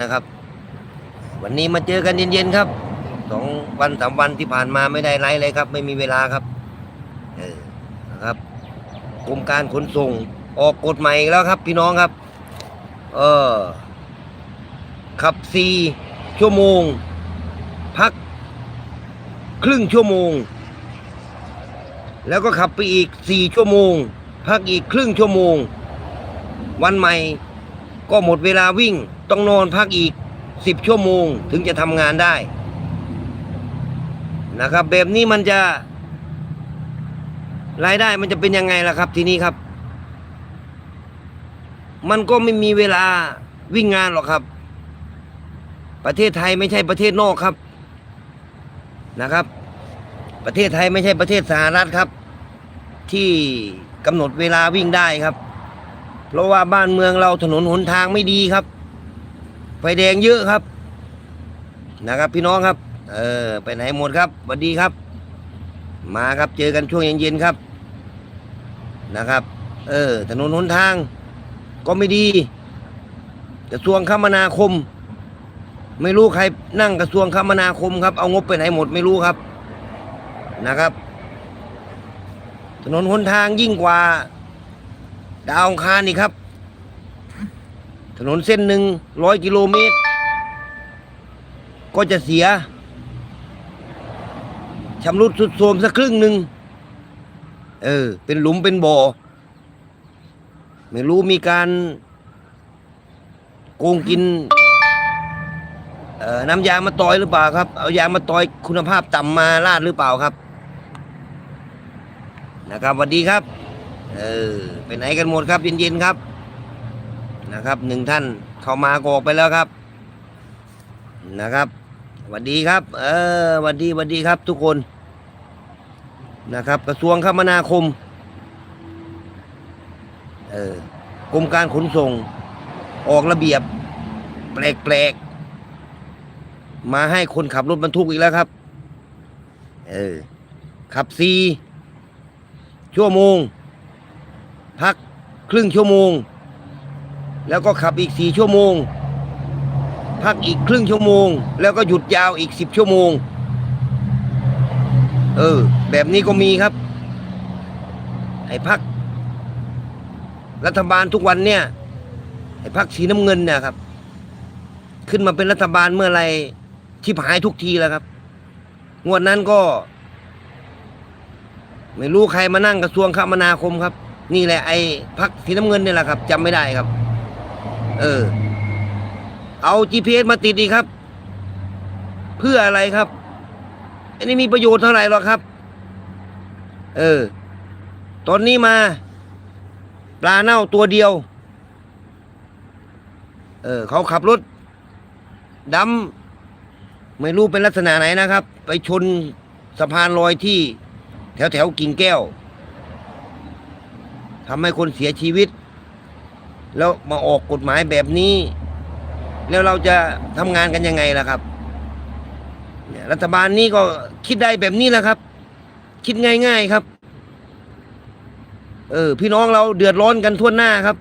นะครับ วันนี้มาเจอกันเย็นๆครับสองวันสามวันที่ผ่านมาไม่ได้ไลฟ์เลยครับ ไม่มีเวลาครับ เออนะครับกรมการขนส่งออกกฎใหม่แล้วครับ พี่น้องครับ เออขับสี่ชั่วโมง พัก ครึ่งชั่วโมง แล้วก็ขับไปอีกสี่ชั่วโมง พักอีกครึ่งชั่วโมง วันใหม่ก็หมดเวลาวิ่ง ต้องนอนพักอีกสิบชั่วโมงถึงจะทำงานได้ นะครับ แบบนี้มันจะ รายได้มันจะเป็นยังไงล่ะครับ ทีนี้ครับ มันก็ไม่มีเวลาวิ่งงานหรอกครับ ประเทศไทยไม่ใช่ประเทศนอกครับนะครับ ประเทศไทยไม่ใช่ประเทศสหรัฐครับ ที่กำหนดเวลาวิ่งได้ครับ เพราะว่าบ้านเมืองเราถนนหนทางไม่ดีครับ ไฟแดงเยอะครับ นะครับพี่น้องครับ เออไปไหนหมดครับสวัสดีครับ มาครับเจอกันช่วงเย็นๆครับ นะครับ เออถนนหนทาง ก็ไม่ดีกระทรวงคมนาคม ไม่รู้ใครนั่งกระทรวงคมนาคมครับ เอางบไปไหนหมดไม่รู้ครับนะครับ ถนนหนทางยิ่งกว่า ดาวองคารนี่ครับ ถนนเส้นหนึ่งร้อยกิโลเมตร ก็จะเสียชำรุดสุดโทรมสักครึ่งหนึ่งเออ เป็นหลุมเป็นบ่อ ไม่รู้มีการ โกงกินเอ่อน้ำยางมาตอยหรือเปล่าครับ เอายางมาตอยคุณภาพต่ำมาลาดหรือเปล่าครับ นะครับสวัสดีครับ เออไปไหนกันหมดครับ เย็นๆครับ นะครับหนึ่งท่านเข้ามากอกไปแล้วครับ นะครับสวัสดีครับ เออสวัสดีสวัสดีครับทุกคนนะครับ กระทรวงคมนาคมเออกรมการขนส่ง ออกระเบียบ แปลกๆ มาให้คนขับรถบรรทุกอีกแล้วครับ เออ ขับซีชั่วโมง พักครึ่งชั่วโมง แล้วก็ขับอีกสี่ชั่วโมง พักอีกครึ่งชั่วโมง แล้วก็หยุดยาวอีกสิบชั่วโมง เออ แบบนี้ก็มีครับ ไอ้พัก รัฐบาลทุกวันเนี่ย ไอ้พักสีน้ำเงินเนี่ยครับ ขึ้นมาเป็นรัฐบาลเมื่อไรชิบหายทุกทีแล้วครับ งวดนั้นก็ ไม่รู้ใครมานั่งกระทรวงคมนาคมครับ นี่แหละไอ้พักสีน้ำเงินเนี่ยแหละครับจำไม่ได้ครับ เออ เอา GPS มาติดอีครับ เพื่ออะไรครับ อันนี้มีประโยชน์เท่าไหร่หรอครับ เออ ตอนนี้มา ปลาเน่าตัวเดียว เออ เขาขับรถดำไม่รู้เป็นลักษณะไหนนะครับ ไปชนสะพานลอยที่ แถวแถวกิ่งแก้วทำให้คนเสียชีวิต แล้วมาออกกฎหมายแบบนี้ แล้วเราจะทำงานกันยังไงล่ะครับรัฐบาลนี้ก็คิดได้แบบนี้แหละครับ คิดง่าย ๆครับ เออ พี่น้องเราเดือดร้อนกันทั่วหน้าครับ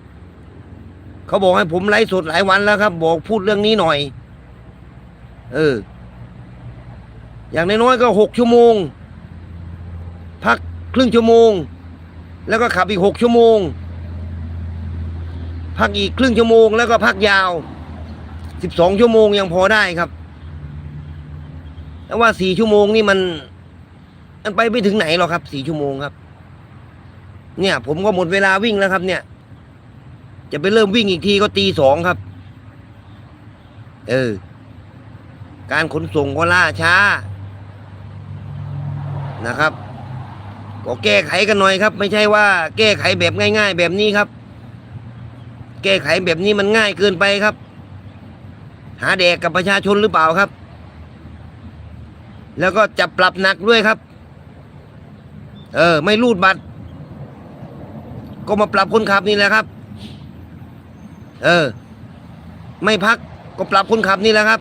เขาบอกให้ผมไลฟ์สดหลายวันแล้วครับ บอกพูดเรื่องนี้หน่อย เออ อย่างน้อยๆก็หกชั่วโมง พักครึ่งชั่วโมง แล้วก็ขับอีกหกชั่วโมง พักอีกครึ่งชั่วโมงแล้วก็พักยาวสิบสองชั่วโมงยังพอได้ครับแต่ว่าสี่ชั่วโมงนี่มันมันไปไม่ถึงไหนหรอกครับสี่ชั่วโมงครับ เนี่ย ผมก็หมดเวลาวิ่งแล้วครับ เนี่ย จะไปเริ่มวิ่งอีกทีก็ตีสองครับ เออ การขนส่งก็ล่าช้านะครับ ก็แก้ไขกันหน่อยครับ ไม่ใช่ว่า แก้ไขแบบง่าย ๆ แบบนี้ครับ แก้ไขแบบนี้มันง่ายเกินไปครับ หาแดกกับประชาชนหรือเปล่าครับ แล้วก็จะปรับหนักด้วยครับ เออ ไม่รูดบัตร ก็มาปรับคนขับนี่แหละครับ เออ ไม่พักก็ปรับคนขับนี่แหละครับ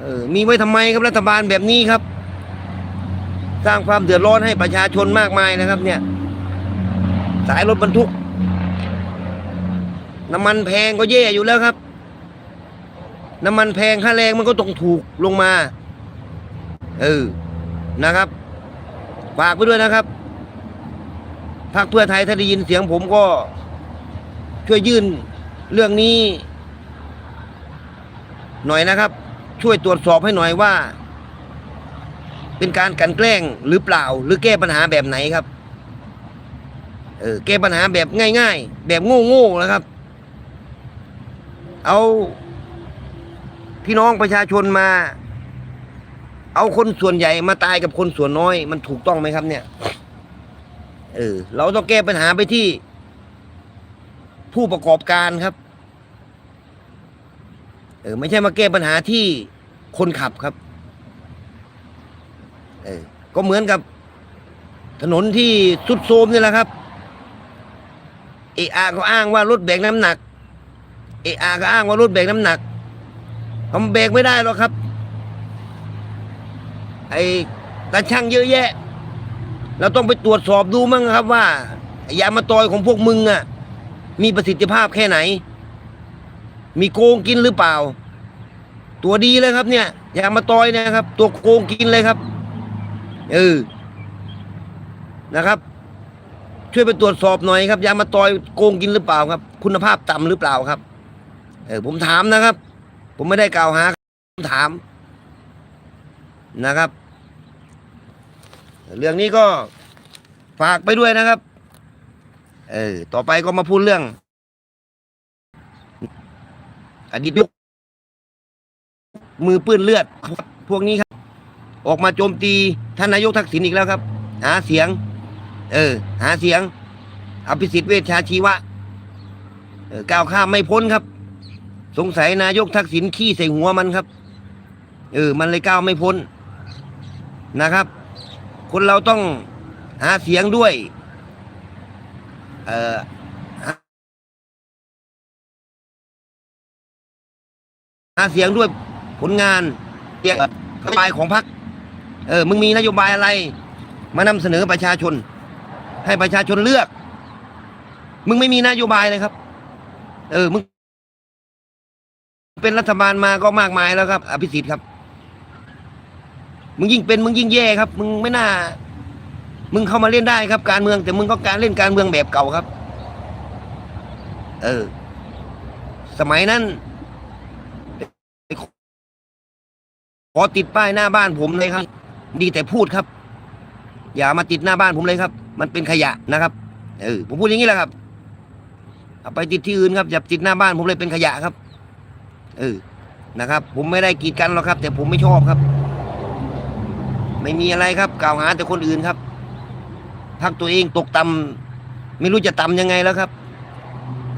เออ มีไว้ทำไมครับรัฐบาลแบบนี้ครับ สร้างความเดือดร้อนให้ประชาชนมากมายนะครับ เนี่ย สายรถบรรทุก น้ำมันแพงก็แย่อยู่แล้วครับ น้ำมันแพงค่าแรงมันก็ต้องถูกลงมา เออ นะครับฝากไปด้วยนะครับพรรคเพื่อไทยถ้าได้ยินเสียงผมก็ ช่วยยื่นเรื่องนี้ หน่อยนะครับ ช่วยตรวจสอบให้หน่อยว่า เป็นการกันแกล้งหรือเปล่า หรือแก้ปัญหาแบบไหนครับ เออแก้ปัญหาแบบง่าย ๆ แบบโง่ๆนะครับ เอาพี่น้องประชาชนมา เอาคนส่วนใหญ่มาตายกับคนส่วนน้อย มันถูกต้องไหมครับ เนี่ย เออ เราต้องแก้ปัญหาไปที่ ผู้ประกอบการครับ เออ ไม่ใช่มาแก้ปัญหาที่คนขับครับ เออ ก็เหมือนกับถนนที่สุดโทรมนี่แหละครับ เออาก็อ้างว่ารถแบกน้ำหนักเออาก็อ้างว่ารถแบกน้ำหนักเขาแบกไม่ได้หรอกครับ ไอ้ตาช่างเยอะแยะ เราต้องไปตรวจสอบดูมั้งครับ ว่ายามาตอยของพวกมึงอะ มีประสิทธิภาพแค่ไหน มีโกงกินหรือเปล่า ตัวดีเลยครับ เนี่ยยามาตอยนะครับ ตัวโกงกินเลยครับเออนะครับ ช่วยไปตรวจสอบหน่อยครับยามาตอยโกงกินหรือเปล่าครับ คุณภาพต่ำหรือเปล่าครับ เออผมถามนะครับ ผมไม่ได้กล่าวหาผมถามนะครับ เรื่องนี้ก็ฝากไปด้วยนะครับ เออต่อไปก็มาพูดเรื่อง อดีตมือปื้นเลือด พวกนี้ครับ ออกมาโจมตีท่านนายกทักษิณอีกแล้วครับ หาเสียง เออ หาเสียง อภิสิทธิ์เวชชาชีวะ เออก้าวข้ามไม่พ้นครับ สงสัยนายกทักษิณขี้ใส่หัวมันครับ เออ มันเลยก้าวไม่พ้นนะครับ คนเราต้องหาเสียงด้วย เออหาเสียงด้วยผลงานเสียงนโยบายของพรรคเออ มึงมีนโยบายอะไร มานำเสนอประชาชน ให้ประชาชนเลือก มึงไม่มีนโยบายเลยครับ เออ มึง เป็นรัฐบาลมาก็มากมายแล้วครับ อภิสิทธิ์ครับ มึงยิ่งเป็นมึงยิ่งแย่ครับ มึงไม่น่า มึงเข้ามาเล่นได้ครับ การเมือง แต่มึงก็การเล่นการเมืองแบบเก่าครับ เออ สมัยนั้นขอติดป้ายหน้าบ้านผมเลยครับ ดีแต่พูดครับ อย่ามาติดหน้าบ้านผมเลยครับ มันเป็นขยะนะครับเออผมพูดอย่างนี้แหละครับเอาไปติดที่อื่นครับอย่าติดหน้าบ้านผมเลยเป็นขยะครับ เออนะครับ ผมไม่ได้กีดกันหรอกครับ แต่ผมไม่ชอบครับ ไม่มีอะไรครับ กล่าวหาแต่คนอื่นครับพักตัวเองตกต่ำไม่รู้จะต่ำยังไงแล้วครับ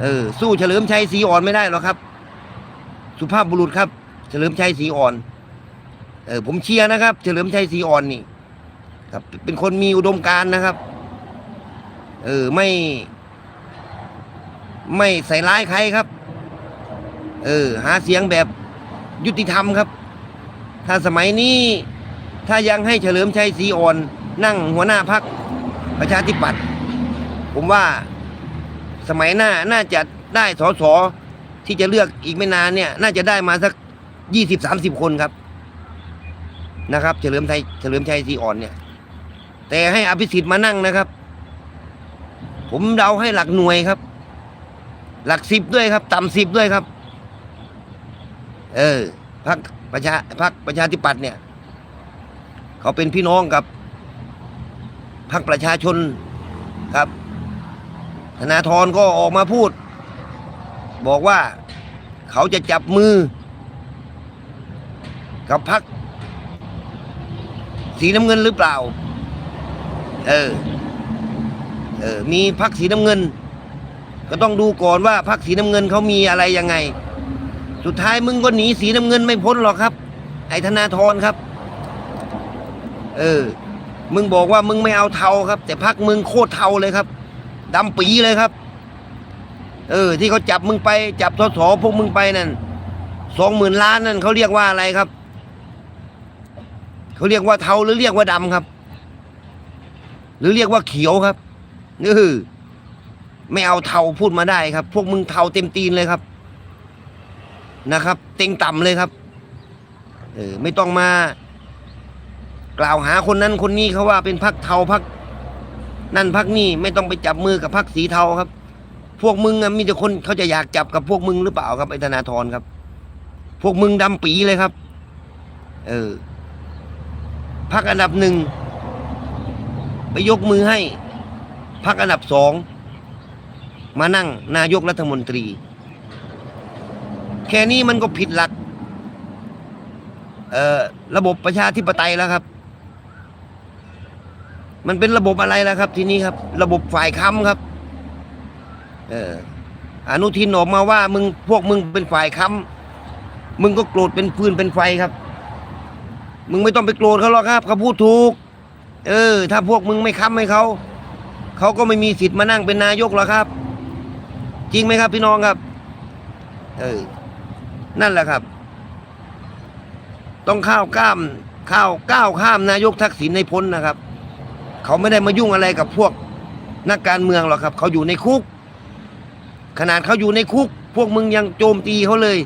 เออ สู้เฉลิมชัยสีอ่อนไม่ได้หรอกครับ สุภาพบุรุษครับ เฉลิมชัยสีอ่อน เออผมเชียร์นะครับ เฉลิมชัยสีอ่อนนี่ ครับ เป็นคนมีอุดมการณ์นะครับ เออไม่ ไม่ใส่ร้ายใครครับ เออ หาเสียงแบบยุติธรรมครับ ถ้าสมัยนี้ถ้ายังให้เฉลิมชัยศรีอ่อน นั่งหัวหน้าพักประชาธิปัตย์ผมว่าสมัยหน้าน่าจะได้สสที่จะเลือกอีกไม่นานเนี่ย น่าจะได้มาสักยี่สิบสามสิบคนครับนะครับ เฉลิมชัยเฉลิมชัยศรีอ่อนเนี่ย แต่ให้อภิสิทธิ์มานั่งนะครับ ผมเดาให้หลักหน่วยครับ หลักสิบด้วยครับ ต่ำสิบด้วยครับ เออพักประชาพักประชาธิปัตย์เนี่ย เขาเป็นพี่น้องกับพรรคประชาชนครับธนาธรก็ออกมาพูด บอกว่าเขาจะจับมือ กับพรรคสีน้ำเงินหรือเปล่า เออ เออมีพรรคสีน้ำเงิน ก็ต้องดูก่อนว่าพรรคสีน้ำเงินเขามีอะไรยังไง สุดท้ายมึงก็หนีสีน้ำเงินไม่พ้นหรอกครับ ไอ้ธนาธรครับ เออ มึงบอกว่ามึงไม่เอาเทาครับ แต่พักมึงโคตรเทาเลยครับดำปีเลยครับ เออ ที่เขาจับมึงไป จับทศพวกมึงไปนั่นสองหมื่นล้านนั่นเขาเรียกว่าอะไรครับเขาเรียกว่าเทาหรือเรียกว่าดำครับ หรือเรียกว่าเขียวครับ เออไม่เอาเทาพูดมาได้ครับ พวกมึงเทาเต็มตีนเลยครับ นะครับ เต็งต่ำเลยครับ เออ ไม่ต้องมา กล่าวหาคนนั้นคนนี้เขาว่าเป็นพักเทาพักนั่นพักนี่ไม่ต้องไปจับมือกับพักสีเทาครับ พวกมึงมีแต่คนเขาจะอยากจับกับพวกมึงหรือเปล่าครับไอ้ธนาธรครับ พวกมึงดำปีเลยครับ เออพักอันดับหนึ่งไปยกมือให้ พักอันดับสองมานั่งนายกรัฐมนตรี แค่นี้มันก็ผิดหลักระบบประชาธิปไตยแล้วครับ มันเป็นระบบอะไรแล้วครับ ทีนี้ครับ ระบบฝ่ายค้ำครับเอออนุทินออกมาว่ามึงพวกมึงเป็นฝ่ายค้ำมึงก็โกรธเป็นฟืนเป็นไฟครับ มึงไม่ต้องไปโกรธเขาหรอกครับเขาพูดถูก เออ ถ้าพวกมึงไม่ค้ำให้เขา เขาก็ไม่มีสิทธิ์มานั่งเป็นนายกหรอกครับ จริงไหมครับ พี่น้องครับ เออ นั่นแหละครับ ต้องข้าวก้ามข้าวก้าวข้ามนายกทักษิณในพ้นนะครับ เขาไม่ได้มายุ่งอะไรกับพวกนักการเมืองหรอกครับ เขาอยู่ในคุก ขนาดเขาอยู่ในคุก พวกมึงยังโจมตีเขาเลย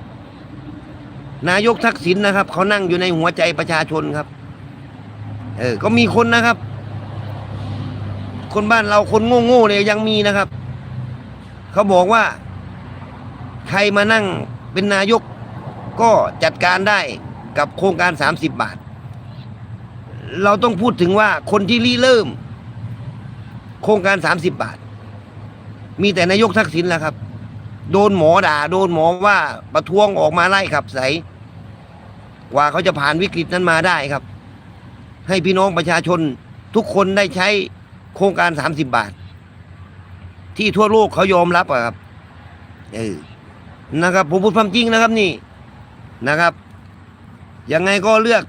นายกทักษิณนะครับ เขานั่งอยู่ในหัวใจประชาชนครับ เออ ก็มีคนนะครับ คนบ้านเราคนโง่ๆเนี่ยยังมีนะครับ เขาบอกว่า ใครมานั่งเป็นนายกก็จัดการได้กับโครงการ 30 บาท เราต้องพูดถึงว่าคนที่ริเริ่ม โครงการ 30 บาท มีแต่นายกทักษิณแหละครับ โดนหมอด่า โดนหมอว่าประท้วงออกมาไล่ขับใสกว่าเขาจะผ่านวิกฤตนั้นมาได้ครับ ให้พี่น้องประชาชนทุกคนได้ใช้ โครงการ30บบาท ที่ทั่วโลกเขายอมรับอะครับ เออนะครับ ผมพูดความจริงนะครับนี่นะครับ ยังไงก็เลือก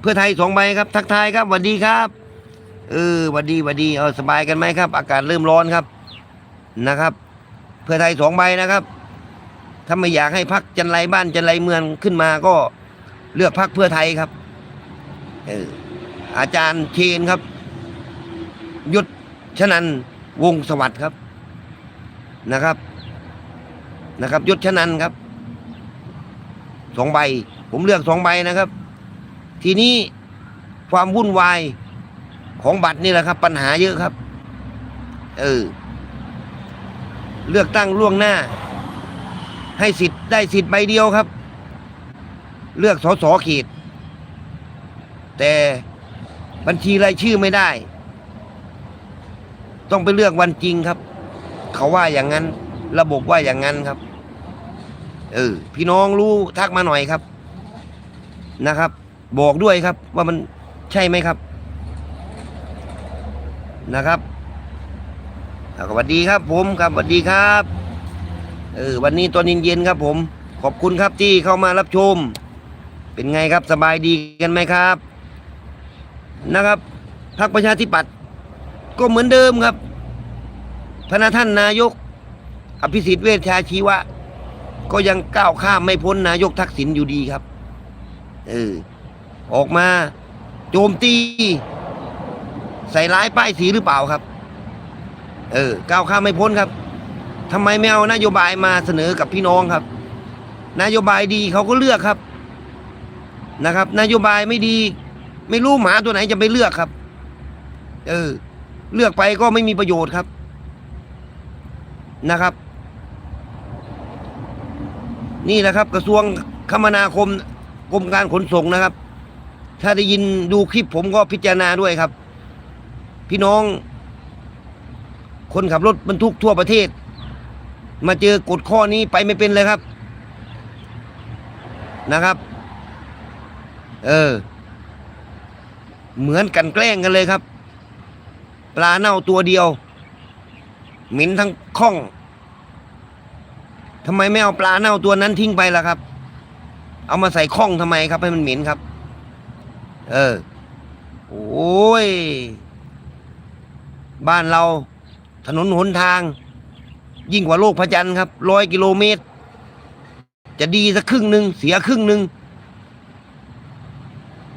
เพื่อไทยสองใบครับ ทักทายครับสวัสดีครับ เออสวัสดีสวัสดีเออสบายกันไหมครับ อากาศเริ่มร้อนครับนะครับ เพื่อไทยสองใบนะครับ ถ้าไม่อยากให้พักจันไรบ้านจันไรเมืองขึ้นมาก็เลือกพักเพื่อไทยครับ เอออาจารย์เชนครับ ยุทธชนันวงสวัสดิ์ครับนะครับ นะครับยศชนันครับสองใบ ผมเลือกสองใบนะครับ ทีนี้ความวุ่นวายของบัตรนี่แหละครับ ปัญหาเยอะครับ เออ เลือกตั้งล่วงหน้า ให้สิทธิ์ได้สิทธิ์ใบเดียวครับ เลือกสสเขตแต่บัญชีรายชื่อไม่ได้ ต้องไปเลือกวันจริงครับ เขาว่าอย่างนั้น ระบบว่าอย่างนั้นครับ เออ พี่น้องรู้ทักมาหน่อยครับนะครับ บอกด้วยครับ ว่ามันใช่ไหมครับ นะครับอ่าสวัสดีครับ ผมครับสวัสดีครับเออวันนี้ตอนเย็นๆครับผม ขอบคุณครับที่เข้ามารับชม เป็นไงครับสบายดีกันไหมครับ นะครับพรรคประชาธิปัตย์ ก็เหมือนเดิมครับพระท่านนายก อภิสิทธิ์เวชชาชีวะ ก็ยังก้าวข้ามไม่พ้นนายกทักษิณอยู่ดีครับ เออ ออกมา โจมตี ใส่ร้ายป้ายสีหรือเปล่าครับ เออ ก้าวข้ามไม่พ้นครับทำไมไม่เอานโยบายมาเสนอกับพี่น้องครับ นโยบายดีเขาก็เลือกครับ นะครับ นโยบายไม่ดี ไม่รู้หมาตัวไหนจะไปเลือกครับ เออ เลือกไปก็ไม่มีประโยชน์ครับนะครับ นี่แหละครับ กระทรวงคมนาคมกรมการขนส่งนะครับ ถ้าได้ยินดูคลิปผมก็พิจารณาด้วยครับ พี่น้อง คนขับรถบรรทุกทั่วประเทศ มาเจอกฎข้อนี้ไปไม่เป็นเลยครับนะครับ เออ เหมือนกันแกล้งกันเลยครับ ปลาเน่าตัวเดียว หม็นทั้งข้องทำไมไม่เอาปลาเน่าตัวนั้นทิ้งไปล่ะครับ เอามาใส่ข้องทำไมครับให้มันหม็นครับ เออ โอ้ย บ้านเราถนนหนทาง ยิ่งกว่าโลกพระจันทร์ครับร้อยกิโลเมตร จะดีสักครึ่งหนึ่งเสียครึ่งหนึ่ง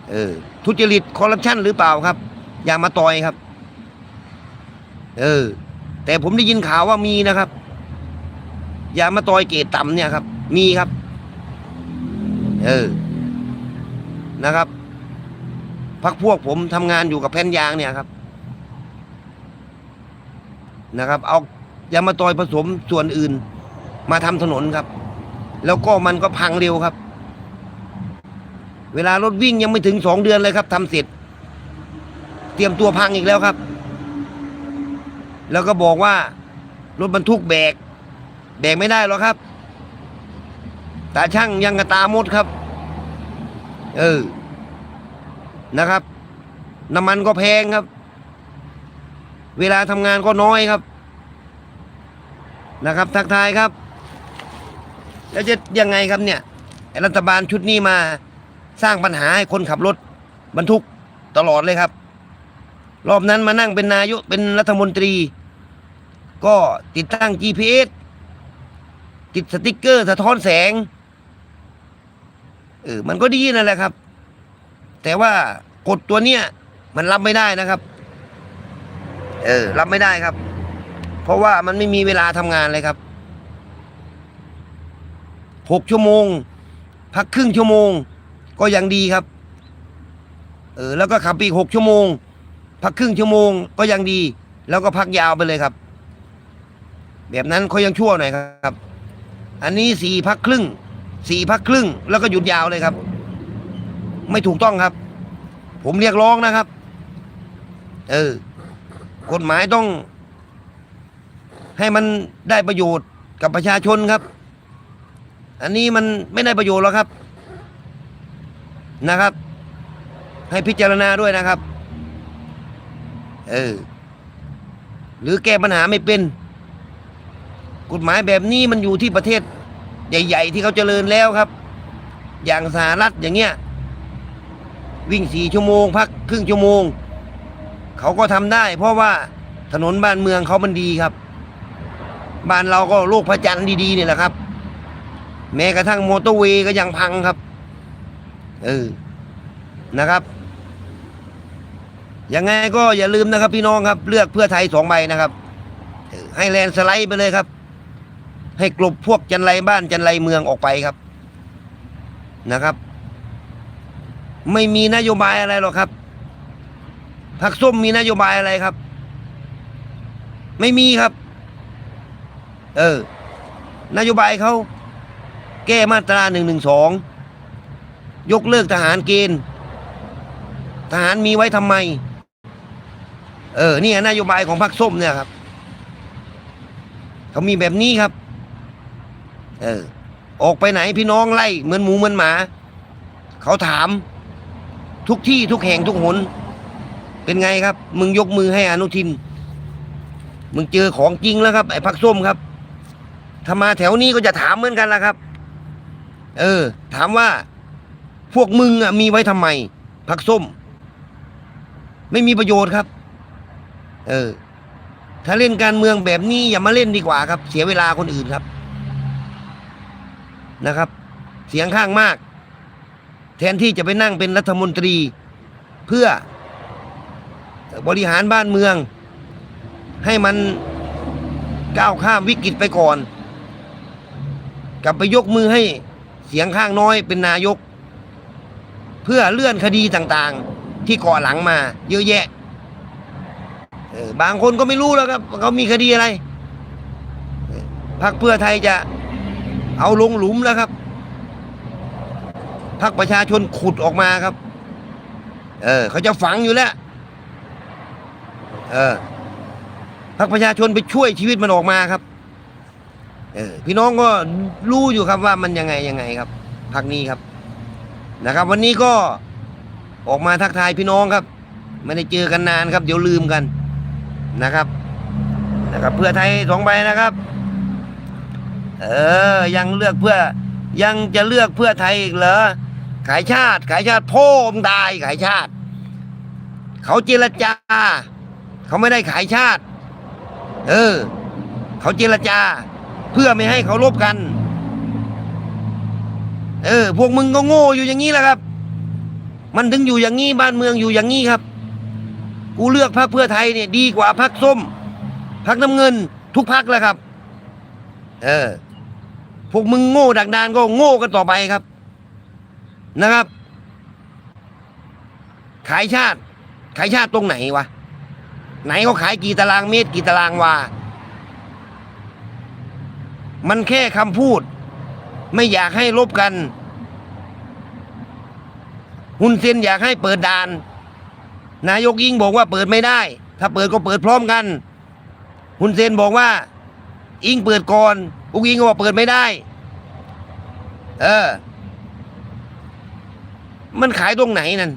เออทุจริตคอร์รัปชันหรือเปล่าครับ อย่ามาต่อยครับ เออ แต่ผมได้ยินข่าวว่ามีนะครับ ยามาตอยเกรดต่ำเนี่ยครับ มีครับ เออนะครับพักพวกผมทำงานอยู่กับแผ่นยางเนี่ยครับ นะครับ เอายามาตอยผสมส่วนอื่น มาทำถนนครับ แล้วก็มันก็พังเร็วครับ เวลารถวิ่งยังไม่ถึงสองเดือนเลยครับทำเสร็จ เตรียมตัวพังอีกแล้วครับ แล้วก็บอกว่ารถบรรทุกแบก แบกไม่ได้หรอกครับ ตาช่างยังกระตามดครับ เออ นะครับ น้ำมันก็แพงครับ เวลาทำงานก็น้อยครับ นะครับ ทักทายครับ แล้วจะยังไงครับเนี่ย รัฐบาลชุดนี้มาสร้างปัญหาให้คนขับรถบรรทุกตลอดเลยครับ รอบนั้นมานั่งเป็นนายกเป็นรัฐมนตรี ก็ติดตั้ง GPS ติดสติกเกอร์สะท้อนแสงเออมันก็ดีนั่นแหละครับ แต่ว่ากฎตัวเนี้ยมันรับไม่ได้นะครับ เออ รับไม่ได้ครับ เพราะว่ามันไม่มีเวลาทำงานเลยครับหกชั่วโมง พักครึ่งชั่วโมง ก็ยังดีครับ เออ แล้วก็ขับอีกหกชั่วโมง พักครึ่งชั่วโมง ก็ยังดี แล้วก็พักยาวไปเลยครับ แบบนั้นเขายังชั่วหน่อยครับ อันนี้สี่พักครึ่งสี่พักครึ่ง แล้วก็หยุดยาวเลยครับ ไม่ถูกต้องครับ ผมเรียกร้องนะครับ เออกฎหมายต้อง ให้มันได้ประโยชน์กับประชาชนครับ อันนี้มันไม่ได้ประโยชน์หรอกครับนะครับ ให้พิจารณาด้วยนะครับ เออ หรือแก้ปัญหาไม่เป็น กฎหมายแบบนี้มันอยู่ที่ประเทศ ใหญ่ ๆ ที่เขาเจริญแล้วครับ อย่างสหรัฐอย่างเงี้ย วิ่งสี่ชั่วโมง พักครึ่งชั่วโมง เขาก็ทำได้ เพราะว่าถนนบ้านเมืองเขามันดีครับ บ้านเราก็โลกพระจันทร์ดีๆนี่แหละครับ แม้กระทั่งมอเตอร์เวย์ก็ยังพังครับ เออนะครับยังไงก็อย่าลืมนะครับพี่น้องครับ เลือกเพื่อไทยสองใบนะครับ ให้แลนสไลด์ไปเลยครับ ให้กลบพวกจันไรบ้านจันไรเมืองออกไปครับนะครับ ไม่มีนโยบายอะไรหรอกครับพักส้มมีนโยบายอะไรครับ ไม่มีครับ เออ นโยบายเขาแก้มาตราหนึ่งหนึ่งสองยกเลิกทหารเกณฑ์ ทหารมีไว้ทำไม เออ นี่นโยบายของพรรคส้มเนี่ยครับ เขามีแบบนี้ครับ เออ ออกไปไหนพี่น้องไล่เหมือนหมูเหมือนหมา เขาถาม ทุกที่ทุกแห่งทุกหน เป็นไงครับ มึงยกมือให้อนุทิน มึงเจอของจริงแล้วครับ ไอ้พักส้มครับถ้ามาแถวนี้ก็จะถามเหมือนกันละครับ เออ ถามว่า พวกมึงอะมีไว้ทำไมพักส้ม ไม่มีประโยชน์ครับ เออ ถ้าเล่นการเมืองแบบนี้อย่ามาเล่นดีกว่าครับ เสียเวลาคนอื่นครับ นะครับ เสียงข้างมาก แทนที่จะไปนั่งเป็นรัฐมนตรี เพื่อบริหารบ้านเมือง ให้มันก้าวข้ามวิกฤตไปก่อน กลับไปยกมือให้เสียงข้างน้อยเป็นนายก เพื่อเลื่อนคดีต่างๆ ที่ก่อหลังมา เยอะแยะบางคนก็ไม่รู้แล้วครับเขามีคดีอะไรพรรคเพื่อไทยจะ เอาลงหลุมแล้วครับพรรคประชาชนขุดออกมาครับ เออเขาจะฝังอยู่แล้ว เออพรรคประชาชนไปช่วยชีวิตมันออกมาครับ เออพี่น้องก็รู้อยู่ครับว่ามันยังไงยังไงครับพรรคนี้ครับ นะครับ วันนี้ก็ออกมาทักทายพี่น้องครับ ไม่ได้เจอกันนานครับ เดี๋ยวลืมกันนะครับ นะครับ เพื่อไทยสองใบนะครับ เออ ยังเลือกเพื่อ ยังจะเลือกเพื่อไทยอีกเหรอขายชาติ ขายชาติพ่อมงตายขายชาติ เขาเจรจา เขาไม่ได้ขายชาติ เออ เขาเจรจา เพื่อไม่ให้เขารบกัน เออ พวกมึงก็โง่อยู่อย่างนี้แหละครับ มันถึงอยู่อย่างนี้บ้านเมืองอยู่อย่างนี้ครับ กูเลือกพรรคเพื่อไทยเนี่ยดีกว่าพรรคส้มพักน้ำเงิน ทุกพักแล้วครับ เออ พวกมึงโง่ดักดานก็โง่กันต่อไปครับ นะครับ ขายชาติ ขายชาติตรงไหนวะ ไหนเขาขายกี่ตารางเมตรกี่ตารางวา มันแค่คำพูด ไม่อยากให้ลบกันหุนเซนอยากให้เปิดด่าน นายกยิ่งบอกว่าเปิดไม่ได้ ถ้าเปิดก็เปิดพร้อมกันหุนเซนบอกว่า อิงเปิดก่อน อุกอิงก็บอกเปิดไม่ได้ เออ มันขายตรงไหนนั่น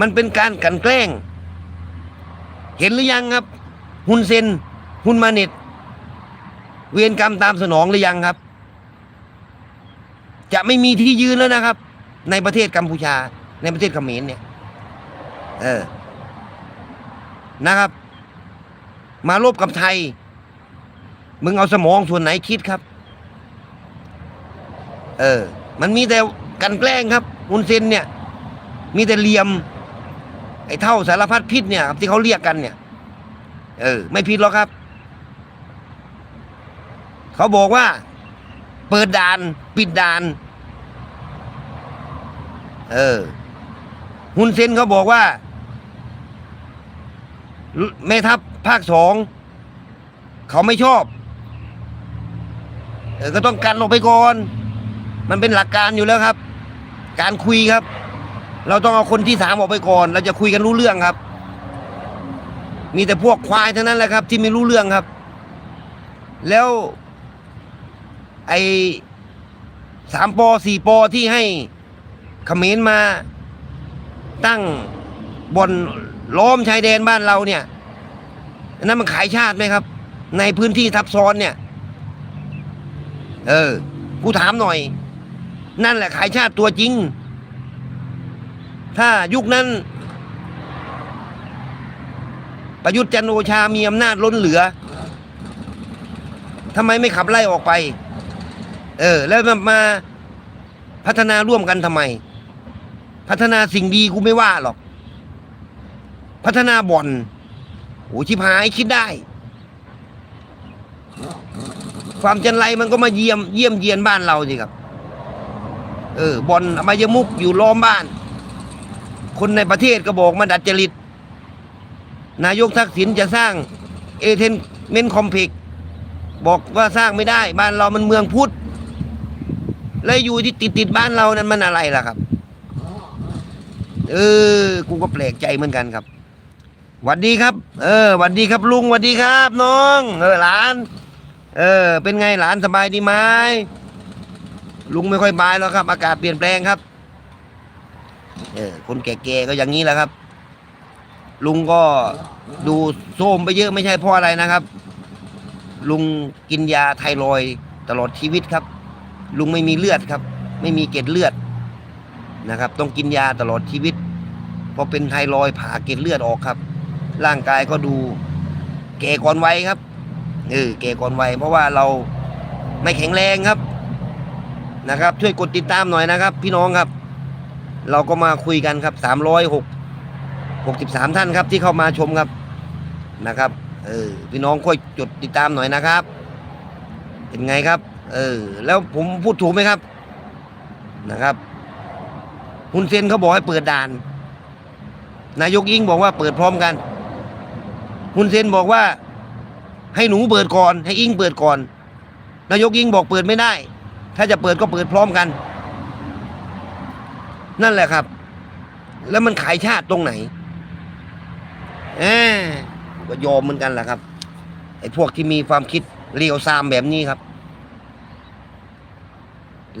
มันเป็นการกันแกล้ง เห็นหรือยังครับ หุนเซนหุนมาเน็ต เวียนกรรมตามสนองหรือยังครับ จะไม่มีที่ยืนแล้วนะครับ ในประเทศกัมพูชา ในประเทศเขมรเนี่ย เออ นะครับ มาลบกับไทย มึงเอาสมองส่วนไหนคิดครับ เออ มันมีแต่กันแกล้งครับอุนเซนเนี่ย มีแต่เหลี่ยม ไอ้เท่าสารพัดพิษเนี่ยครับที่เขาเรียกกันเนี่ย เออ ไม่ผิดหรอกครับ เขาบอกว่า เปิดด่าน ปิดด่าน เออฮุนเซนเขาบอกว่าแม่ทัพภาคสอง เขาไม่ชอบ ก็ต้องกันออกไปก่อน มันเป็นหลักการอยู่แล้วครับ การคุยครับ เราต้องเอาคนที่สามออกไปก่อน เราจะคุยกันรู้เรื่องครับ มีแต่พวกควายเท่านั้นแหละครับ ที่ไม่รู้เรื่องครับ แล้วไอ้สามปอสี่ปอที่ให้เขมรมาตั้งบนล้อมชายแดนบ้านเราเนี่ยนนั้นมันขายชาติไหมครับ ในพื้นที่ทับซ้อนเนี่ย เออ กูถามหน่อย นั่นแหละขายชาติตัวจริง ถ้ายุคนั้น ประยุทธ์จันโอชามีอำนาจล้นเหลือทำไมไม่ขับไล่ออกไป เออ แล้วมามาพัฒนาร่วมกันทำไม พัฒนาสิ่งดีกูไม่ว่าหรอก พัฒนาบ่อนโอ้ชิบหายคิดได้ ความจันไรมันก็มาเยี่ยมเยี่ยมเยียนบ้านเราสิครับ เออบอนอบายมุกอยู่ล้อมบ้าน คนในประเทศก็บอกมาดัดจริต นายกทักษิณจะสร้างเอเทนเมนคอมเพล็กบอกว่าสร้างไม่ได้ บ้านเรามันเมืองพุทธแล้วอยู่ที่ติดติดบ้านเรานั้นมันอะไรล่ะครับ เออ กูก็แปลกใจเหมือนกันครับหวัดดีครับ เออหวัดดีครับลุงหวัดดีครับ น้อง เออหลาน เออ เป็นไงหลานสบายดีไหมลุงไม่ค่อยบายแล้วครับ อากาศเปลี่ยนแปลงครับ เออ คนแก่ๆก็อย่างนี้แหละครับ ลุงก็ดูโทมไปเยอะไม่ใช่เพราะอะไรนะครับ ลุงกินยาไทรอยตลอดชีวิตครับ ลุงไม่มีเลือดครับ ไม่มีเกล็ดเลือดนะครับ ต้องกินยาตลอดชีวิตพอเป็นไทรอยผ่าเกล็ดเลือดออกครับ ร่างกายก็ดูแก่ก่อนวัยครับ เออแก่ก่อนวัยเพราะว่าเราไม่แข็งแรงครับนะครับ ช่วยกดติดตามหน่อยนะครับ พี่น้องครับ เราก็มาคุยกันครับสามร้อยหกหกสิบสามท่านครับที่เข้ามาชมครับนะครับ เออพี่น้องค่อยจดติดตามหน่อยนะครับ เป็นไงครับ เออ แล้วผมพูดถูกไหมครับนะครับฮุนเซนเขาบอกให้เปิดด่าน นายกยิ่งบอกว่าเปิดพร้อมกันฮุนเซนบอกว่า ให้หนูเปิดก่อน ให้อิงเปิดก่อน นายกยิ่งบอกเปิดไม่ได้ ถ้าจะเปิดก็เปิดพร้อมกัน นั่นแหละครับ แล้วมันขายชาติตรงไหนเออก็ยอมเหมือนกันแหละครับไอ้พวกที่มีความคิดเลียวซามแบบนี้ครับ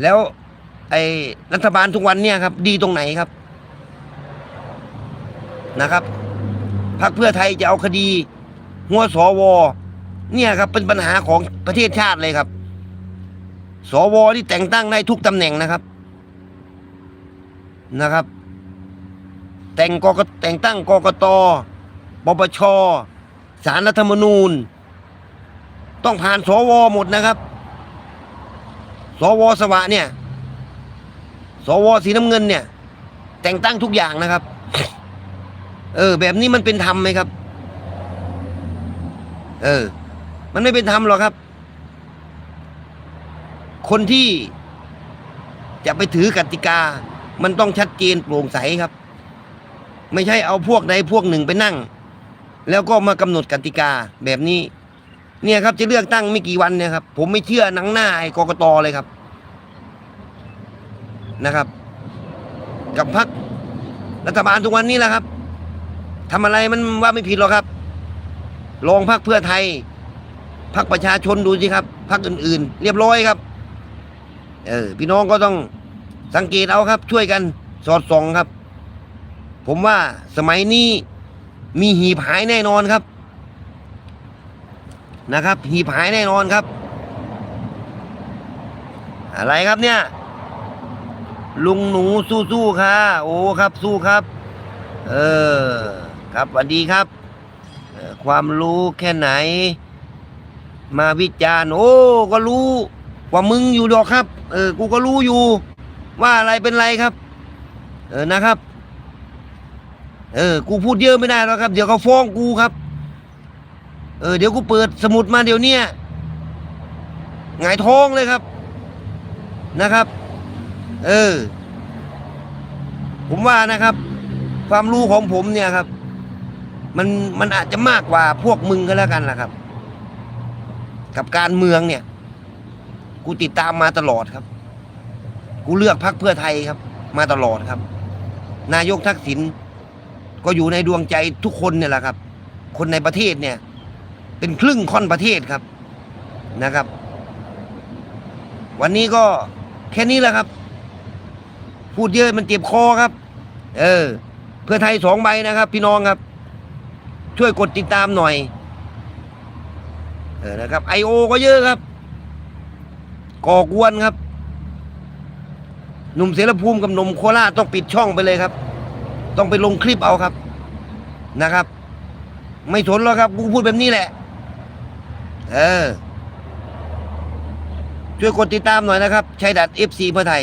แล้วไอ้รัฐบาลทุกวันเนี่ยครับ ดีตรงไหนครับนะครับพรรคเพื่อไทยจะเอาคดี หัวสว เนี่ยครับเป็นปัญหาของประเทศชาติเลยครับ สวที่แต่งตั้งได้ทุกตำแหน่งนะครับนะครับ แต่งกกแต่งตั้งกกตปปชสารรัฐธรรมนูญ ต้องผ่านสวหมดนะครับ สวสวะเนี่ย สวสีน้ำเงินเนี่ย แต่งตั้งทุกอย่างนะครับ เออ แบบนี้มันเป็นธรรมไหมครับ เออ มันไม่เป็นธรรมหรอกครับ คนที่จะไปถือกติกา มันต้องชัดเจนโปร่งใสครับ ไม่ใช่เอาพวกใดพวกหนึ่งไปนั่ง แล้วก็มากำหนดกติกาแบบนี้ เนี่ยครับ จะเลือกตั้งไม่กี่วันเนี่ยครับ ผมไม่เชื่อหนังหน้าไอ้กกตเลยครับนะครับ กับพักรัฐบาลทุกวันนี้แหละครับทำอะไรมันว่าไม่ผิดหรอกครับลองพักเพื่อไทย พักประชาชนดูสิครับพักอื่นๆ เรียบร้อยครับ เออพี่น้องก็ต้องสังเกตเอาครับ ช่วยกันสอดส่องครับ ผมว่าสมัยนี้มีหีบหายแน่นอนครับ นะครับ หีบหายแน่นอนครับ อะไรครับเนี่ย ลุงหนูสู้ๆค่ะ โอ้ครับ สู้ครับ เออ ครับสวัสดีครับ ความรู้แค่ไหน มาวิจารณ์โอ้ก็รู้ว่ามึงอยู่ดอกครับ เออ กูก็รู้อยู่ ว่าอะไรเป็นไรครับ เออนะครับ เออ กูพูดเยอะไม่ได้แล้วครับ เดี๋ยวเขาฟ้องกูครับ เออ เดี๋ยวกูเปิดสมุดมาเดี๋ยวเนี้ยหงายท้องเลยครับ นะครับ เออ ผมว่านะครับ ความรู้ของผมเนี่ยครับ มันมันอาจจะมากกว่าพวกมึงก็แล้วกันล่ะครับ กับการเมืองเนี่ย กูติดตามมาตลอดครับ กูเลือกพรรคเพื่อไทยครับ มาตลอดครับ นายกทักษิณก็อยู่ในดวงใจทุกคนเนี่ยแหละครับ คนในประเทศเนี่ย เป็นครึ่งค่อนประเทศครับนะครับ วันนี้ก็แค่นี้แหละครับ พูดเยอะมันเจ็บคอครับ เออ เพื่อไทยสองใบนะครับ พี่น้องครับ ช่วยกดติดตามหน่อย เออนะครับไอโอก็เยอะครับ ก่อกวนครับ หนุ่มเสรภูมิกับหนุ่มโคราชต้องปิดช่องไปเลยครับ ต้องไปลงคลิปเอาครับนะครับ ไม่สนหรอกครับกูพูดแบบนี้แหละ เออช่วยกดติดตามหน่อยนะครับชัยดัดเอฟซีเพื่อไทย